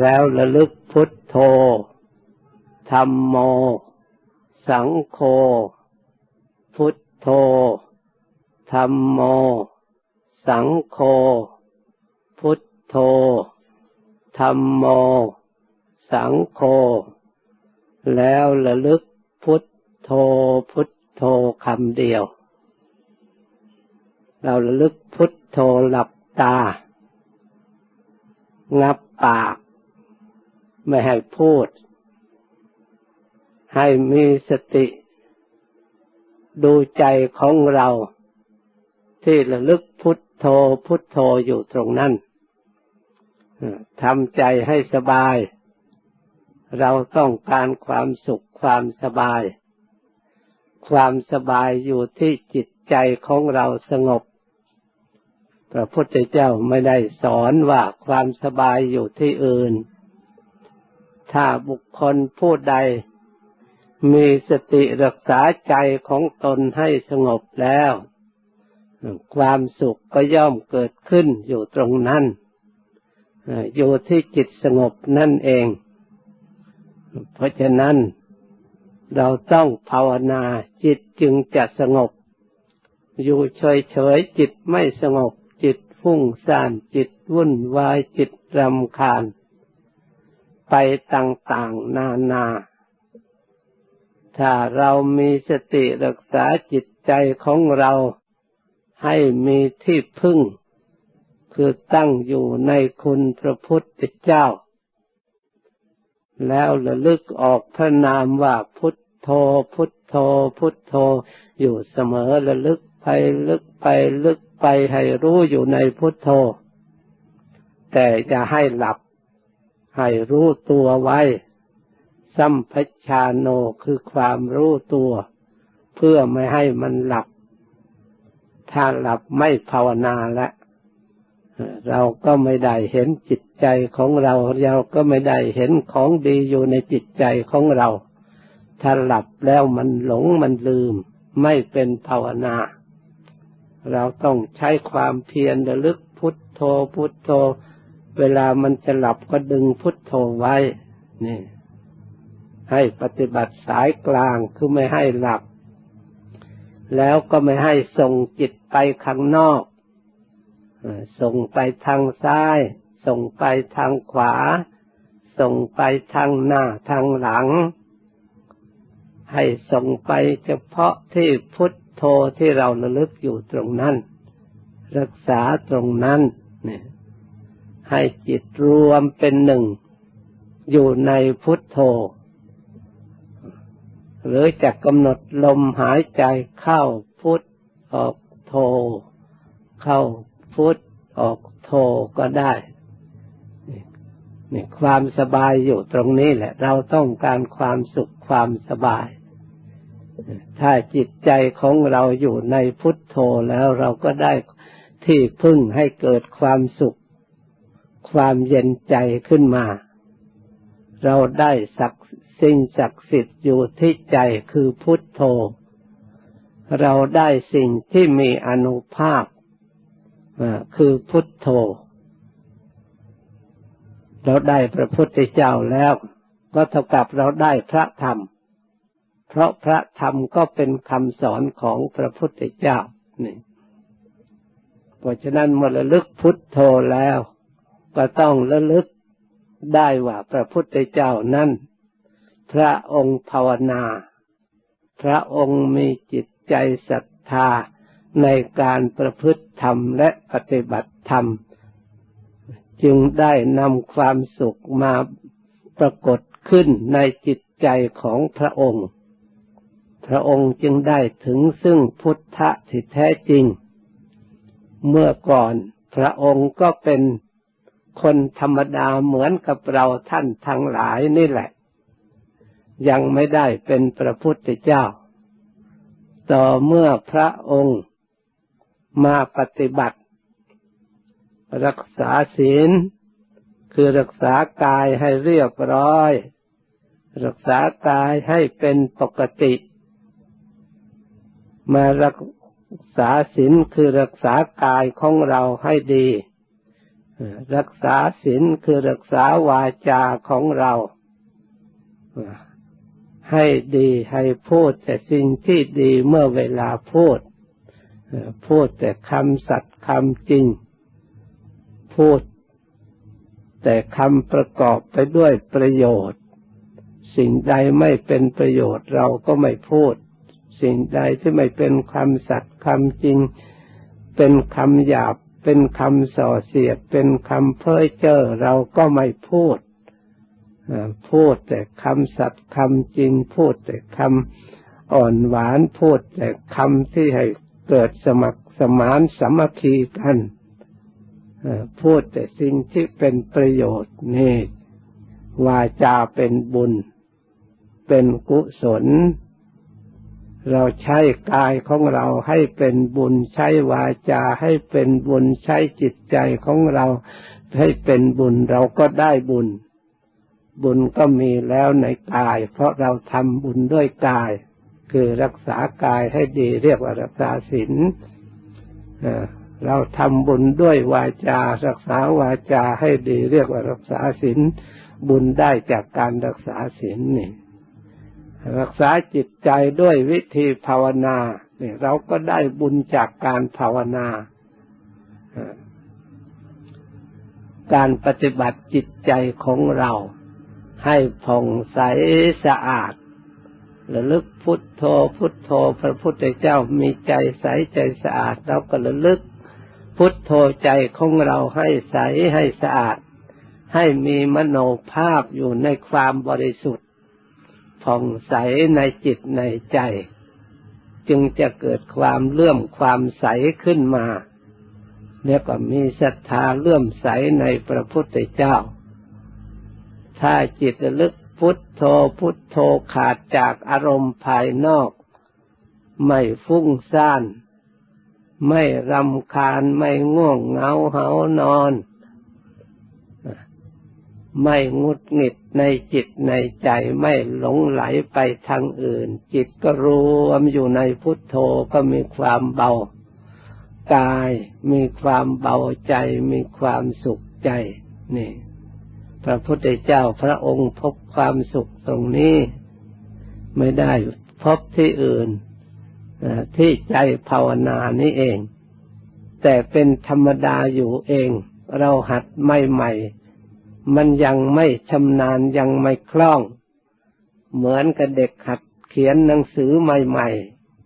แล้วระลึกพุทโธธรรมโม สังโฆ พุทโธธรรมโม สังโฆ พุทโธธรรมโม สังโฆ แล้วระลึกพุทโธ พุทโธคำเดียว เราระลึกพุทโธหลับตา งับปาก ไม่ให้พูด ให้มีสติ ดูใจของเรา ที่ระลึกพุทโธพุทโธอยู่ตรงนั้นทำใจให้สบาย เราต้องการความสุขความสบาย ความสบายอยู่ที่จิตใจของเราสงบ พระพุทธเจ้าไม่ได้สอนว่าความสบายอยู่ที่อื่น ถ้าบุคคลผู้ใด มีสติรักษาใจของตนให้สงบแล้ว ความสุขก็ย่อมเกิดขึ้นอยู่ตรงนั้น อยู่ที่จิตสงบนั่นเอง เพราะฉะนั้นเราต้องภาวนาจิตจึงจะสงบ อยู่เฉยๆจิตไม่สงบจิตฟุ้งซ่านจิตวุ่นวายจิตรำคาญ ไปต่างๆ นานา ถ้าเรามีสติรักษาจิตใจของเราให้มีที่พึ่ง คือตั้งอยู่ในคุณพระพุทธเจ้า แล้วระลึกออกพระนามว่าพุทโธพุทโธพุทโธอยู่เสมอระลึกไปลึกไปลึกไปให้รู้อยู่ในพุทโธ แต่จะให้หลับ ให้รู้ตัวไว้ สัมพชาโนคือความรู้ตัว เพื่อไม่ให้มันหลับ ถ้าหลับไม่ภาวนาล้วเราก็ไม่ได้เห็นจิตใจของเรา เราก็ไม่ได้เห็นของดีอยู่ในจิตใจของเรา ถ้าหลับแล้วมันหลงมันลืม ไม่เป็นภาวนา เราต้องใช้ความเพียรระลึกพุทโธพุทโธ เวลามันจะหลับก็ดึงพุทโธไว้ นี่ ให้ปฏิบัติสายกลางคือไม่ให้หลับ แล้วก็ไม่ให้ส่งจิตไปข้างนอกส่งไปทางซ้าย ส่งไปทางขวา ส่งไปทางหน้าทางหลัง ให้ส่งไปเฉพาะที่พุทโธที่เราระลึกอยู่ตรงนั้น รักษาตรงนั้นเนี่ย ให้จิตรวมเป็นหนึ่ง อยู่ในพุทโธ หรือจะกำหนดลมหายใจเข้าพุทออกโธ เข้าพุทออกโทก็ได้นี่ความสบายอยู่ตรงนี้แหละ เราต้องการความสุขความสบาย ถ้าจิตใจของเราอยู่ในพุทโธแล้วเราก็ได้ที่พึ่งให้เกิดความสุข ความเย็นใจขึ้นมา เราได้สักสิ่งศักดิ์สิทธิ์อยู่ที่ใจคือพุทโธ เราได้สิ่งที่มีอนุภาพคือพุทโธ เราได้พระพุทธเจ้าแล้ว ก็เท่ากับเราได้พระธรรม เพราะพระธรรมก็เป็นคำสอนของพระพุทธเจ้านี่เพราะฉะนั้นเมื่อระลึกพุทโธแล้ว ก็ต้องระลึกได้ว่าพระพุทธเจ้านั้น พระองค์ภาวนา พระองค์มีจิตใจศรัทธาในการประพฤติธรรมและปฏิบัติธรรม จึงได้นำความสุขมาปรากฏขึ้นในจิตใจของพระองค์ พระองค์จึงได้ถึงซึ่งพุทธะที่แท้จริง เมื่อก่อนพระองค์ก็เป็น คนธรรมดาเหมือนกับเราท่านทั้งหลายนี่แหละ ยังไม่ได้เป็นพระพุทธเจ้า ต่อเมื่อพระองค์มาปฏิบัติ รักษาศีล คือรักษากายให้เรียบร้อย รักษากายให้เป็นปกติ มารักษาศีลคือรักษากายของเราให้ดี รักษาศีลคือรักษาวาจาของเรา ให้ดีให้พูดแต่สิ่งที่ดีเมื่อเวลาพูด พูดแต่คำสัตย์คำจริง พูด แต่คำประกอบไปด้วยประโยชน์ สิ่งใดไม่เป็นประโยชน์เราก็ไม่พูด สิ่งใดที่ไม่เป็นคำสัตย์คำจริง เป็นคำหยาบ เป็นคำส่อเสียด เป็นคำเพ้อเจ้อเราก็ไม่พูดพูดแต่คำสัตย์คำจริงพูดแต่คำอ่อนหวานพูดแต่คำที่ให้เกิดสมัครสมานสมัคคีกันพูดแต่สิ่งที่เป็นประโยชน์นี่วาจาเป็นบุญ เป็นกุศล เราใช้กายของเราให้เป็นบุญใช้วาจาให้เป็นบุญใช้จิตใจของเราให้เป็นบุญเราก็ได้บุญ บุญก็มีแล้วในกาย เพราะเราทำบุญด้วยกาย คือรักษากายให้ดีเรียกว่ารักษาศีลเราทำบุญด้วยวาจา รักษาวาจาให้ดีเรียกว่ารักษาศีลบุญได้จากการรักษาศีลนี่ รักษาจิตใจด้วยวิธีภาวนาเนี่ยเราก็ได้บุญจากการภาวนา การปฏิบัติจิตใจของเราให้ผ่องใสสะอาดระลึกพุทโธพุทโธ พระพุทธเจ้ามีใจใสใจสะอาด เราก็ระลึก พุทโธใจของเราให้ใสให้สะอาด ให้มีมโนภาพอยู่ในความบริสุทธิ์ ผ่องใสในจิตในใจ จึงจะเกิดความเลื่อมความใสขึ้นมาเนี่ยก็มีศรัทธาเลื่อมใสในพระพุทธเจ้า ถ้าจิตลึกพุทโธพุทโธขาดจากอารมณ์ภายนอก ไม่ฟุ้งซ่าน ไม่รำคาญไม่ง่วงเหงาเหานอน ไม่งุดหงิดในจิตในใจไม่หลงไหลไปทางอื่น จิตก็รวมอยู่ในพุทโธก็มีความเบา กายมีความเบาใจมีความสุขใจ นี่ พระพุทธเจ้าพระองค์พบความสุขตรงนี้ ไม่ได้พบที่อื่นที่ใจภาวนานี้เอง แต่เป็นธรรมดาอยู่เอง เราหัดไม่ใหม่ มันยังไม่ชำนาญยังไม่คล่อง เหมือนกับเด็กหัดเขียนหนังสือใหม่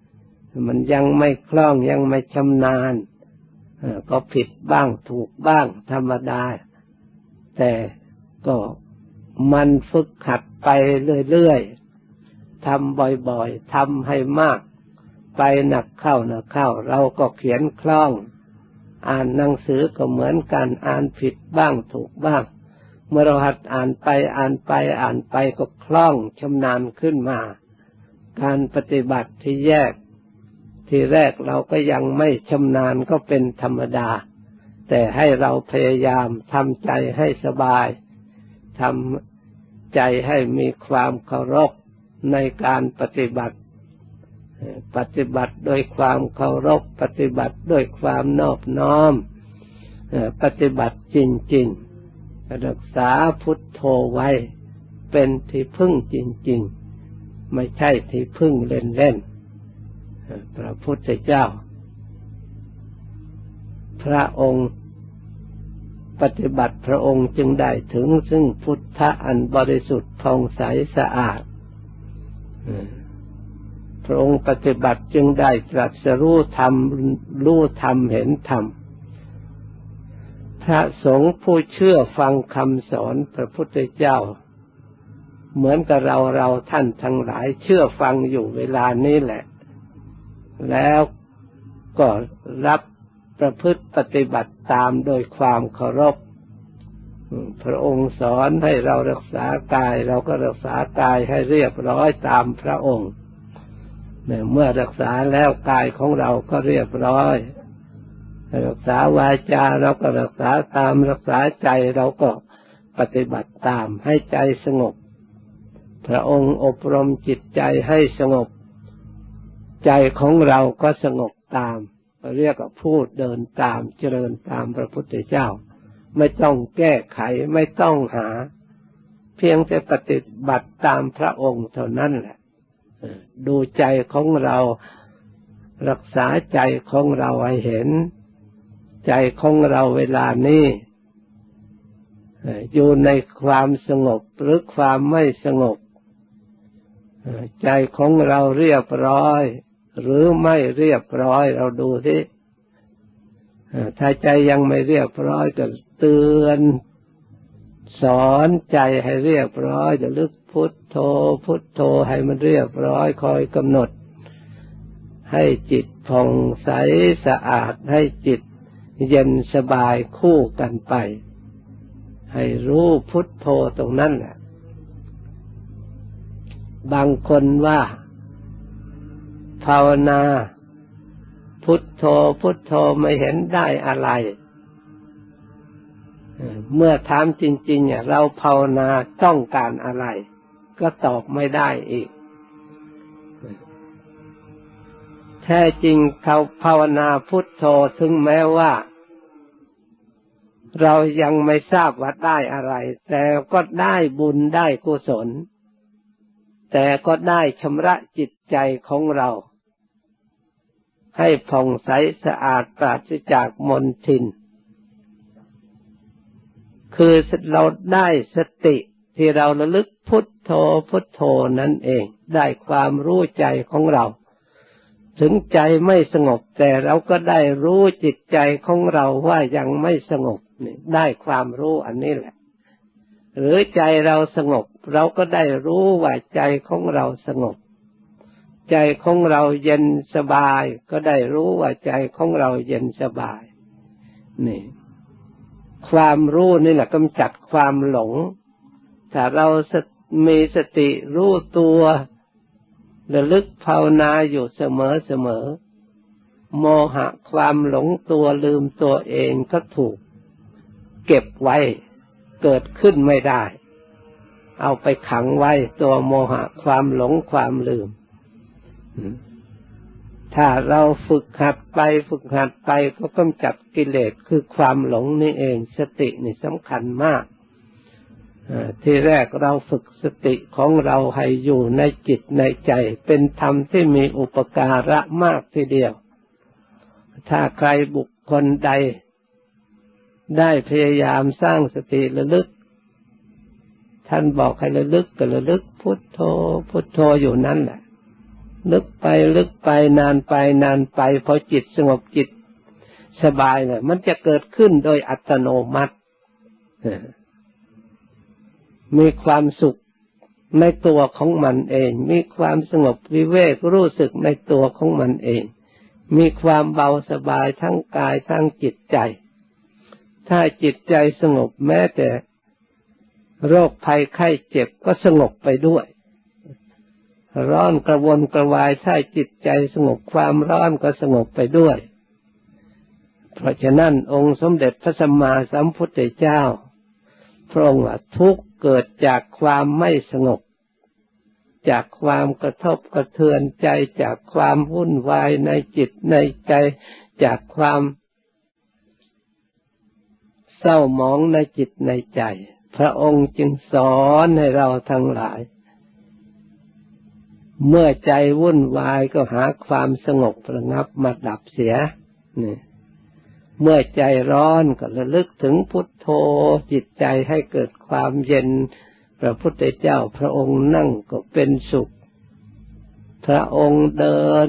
ๆ มันยังไม่คล่องยังไม่ชำนาญก็ผิดบ้างถูกบ้างธรรมดา แต่ก็มันฝึกหัดไปเรื่อยๆทำบ่อยๆทำให้มาก ไปหนักเข้าหนักเข้า เราก็เขียนคล่อง อ่านหนังสือก็เหมือนกันอ่านผิดบ้างถูกบ้าง เมื่อเราหัดอ่านไปอ่านไปอ่านไปก็คล่องชำนาญขึ้นมา การปฏิบัติที่แยก ที่แรกเราก็ยังไม่ชำนาญก็เป็นธรรมดา แต่ให้เราพยายามทำใจให้สบายทำใจให้มีความเคารพในการปฏิบัติ ปฏิบัติโดยความเคารพ ปฏิบัติด้วยความนอบน้อม ปฏิบัติจริงๆ รักษาพุทโธไว้ เป็นที่พึ่งจริง ๆ ไม่ใช่ที่พึ่งเล่นๆพระพุทธเจ้า พระองค์ปฏิบัติพระองค์จึงได้ถึงซึ่งพุทธะอันบริสุทธิ์ผ่องใสสะอาดพระองค์ปฏิบัติจึงได้ตรัสรู้ธรรมรู้ธรรมเห็นธรรม พระสงฆ์ผู้เชื่อฟังคำสอนพระพุทธเจ้า เหมือนกับเราเราท่านทั้งหลายเชื่อฟังอยู่เวลานี้แหละ แล้วก็รับประพฤติปฏิบัติตามโดยความเคารพ พระองค์สอนให้เรารักษากาย เราก็รักษากายให้เรียบร้อยตามพระองค์เมื่อรักษาแล้วกายของเราก็เรียบร้อย รักษาวาจาเราก็รักษาตามรักษาใจเราก็ปฏิบัติตามให้ใจสงบ พระองค์อบรมจิตใจให้สงบ ใจของเราก็สงบตามเรียกว่าพูดเดินตามเจริญตามพระพุทธเจ้า ไม่ต้องแก้ไขไม่ต้องหา เพียงแต่ปฏิบัติตามพระองค์เท่านั้นแหละดูใจของเรารักษาใจของเราให้เห็น ใจของเราเวลานี้อยู่ในความสงบหรือความไม่สงบ ใจของเราเรียบร้อย หรือไม่เรียบร้อยเราดูสิถ้าใจยังไม่เรียบร้อยก็เตือนสอนใจให้เรียบร้อยจะลึกพุทโธพุทโธให้มันเรียบร้อยคอยกำหนด ให้จิตผ่องใสสะอาดให้จิต เย็นสบายคู่กันไป ให้รู้พุทโธตรงนั้นแหละบางคนว่า ภาวนา พุทโธพุทโธไม่เห็นได้อะไร เมื่อถามจริง ๆ เนี่ย เราภาวนาต้องการอะไร ก็ตอบไม่ได้อีก แท้จริงเขาภาวนาพุทโธถึงแม้ว่า เรายังไม่ทราบว่าได้อะไร แต่ก็ได้บุญได้กุศล แต่ก็ได้ชำระจิตใจของเรา ให้ผ่องใสสะอาดปราศจากมลทิน คือเราได้สติที่เราระลึกพุทโธพุทโธนั่นเอง ได้ความรู้ใจของเรา ถึงใจไม่สงบแต่เราก็ได้รู้จิตใจของเราว่ายังไม่สงบ นี่ได้ความรู้อันนี้แหละ หรือใจเราสงบ เราก็ได้รู้ว่าใจของเราสงบ ใจของเราเย็นสบาย ก็ได้รู้ว่าใจของเราเย็นสบาย นี่ ความรู้นี่แหละกำจัดความหลง ถ้าเรามีสติรู้ตัวระลึกภาวนาอยู่เสมอเสมอ โมหะความหลงตัวลืมตัวเองก็ถูก เก็บไว้เกิดขึ้นไม่ได้ เอาไปขังไว้ตัวโมหะความหลงความลืม ถ้าเราฝึกหัดไปฝึกหัดไปก็กำจัดกิเลสคือความหลงนี่เอง สตินี่สำคัญมากที่แรกเราฝึกสติของเราให้อยู่ในจิตในใจ เป็นธรรมที่มีอุปการะมากทีเดียว ถ้าใครบุคคลใด ได้พยายามสร้างสติระลึก ท่านบอกให้ระลึกก็ระลึก พุทโธ พุทโธอยู่นั่นแหละลึกไปลึกไปนานไปนานไปพอจิตสงบจิตสบายเนี่ยมันจะเกิดขึ้นโดยอัตโนมัติมีความสุขในตัวของมันเอง มีความสงบวิเวกรู้สึกในตัวของมันเอง มีความเบาสบายทั้งกายทั้งจิตใจ ถ้าจิตใจสงบแม้แต่โรคภัยไข้เจ็บก็สงบไปด้วย ร้อนกระวนกระวายถ้าจิตใจสงบความร้อนก็สงบไปด้วย เพราะฉะนั้นองค์สมเด็จพระสัมมาสัมพุทธเจ้า พระองค์ทุกเกิดจากความไม่สงบ จากความกระทบกระเทือนใจจากความวุ่นวายในจิตในใจจากความ เศร้าหมองในจิตในใจ พระองค์จึงสอนให้เราทั้งหลาย เมื่อใจวุ่นวายก็หาความสงบระงับมาดับเสียนี่เมื่อใจร้อนก็ระลึกถึงพุทโธจิตใจให้เกิดความเย็น พระพุทธเจ้าพระองค์นั่งก็เป็นสุข พระองค์เดิน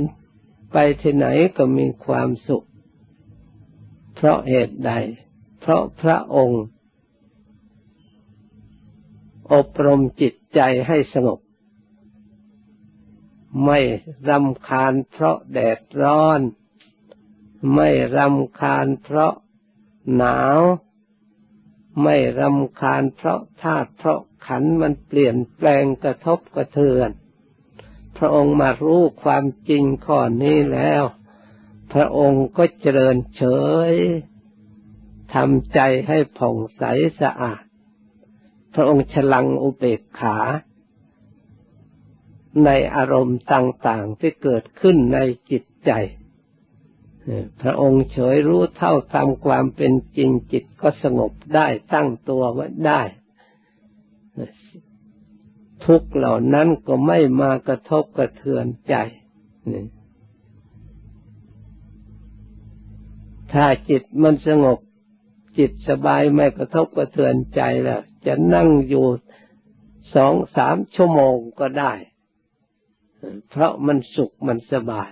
ไปที่ไหนก็มีความสุข เพราะเหตุใด เพราะพระองค์ อบรมจิตใจให้สงบ ไม่รำคาญเพราะแดดร้อน ไม่รำคาญเพราะหนาว ไม่รำคาญเพราะธาตุเพราะขันมันเปลี่ยนแปลงกระทบกระเทือน พระองค์มารู้ความจริงข้อนี้แล้ว พระองค์ก็เจริญเฉย ทำใจให้ผ่องใสสะอาด พระองค์ฉลังอุเบกขา ในอารมณ์ต่างๆที่เกิดขึ้นในจิตใจ พระองค์เฉยรู้เท่าตามความเป็นจริงจิตก็สงบได้ตั้งตัวไว้ได้ ทุกเหล่านั้นก็ไม่มากระทบกระเทือนใจถ้าจิตมันสงบ จิตสบายไม่กระทบกระเทือนใจแล้ว จะนั่งอยู่สองสามชั่วโมงก็ได้ เพราะมันสุขมันสบาย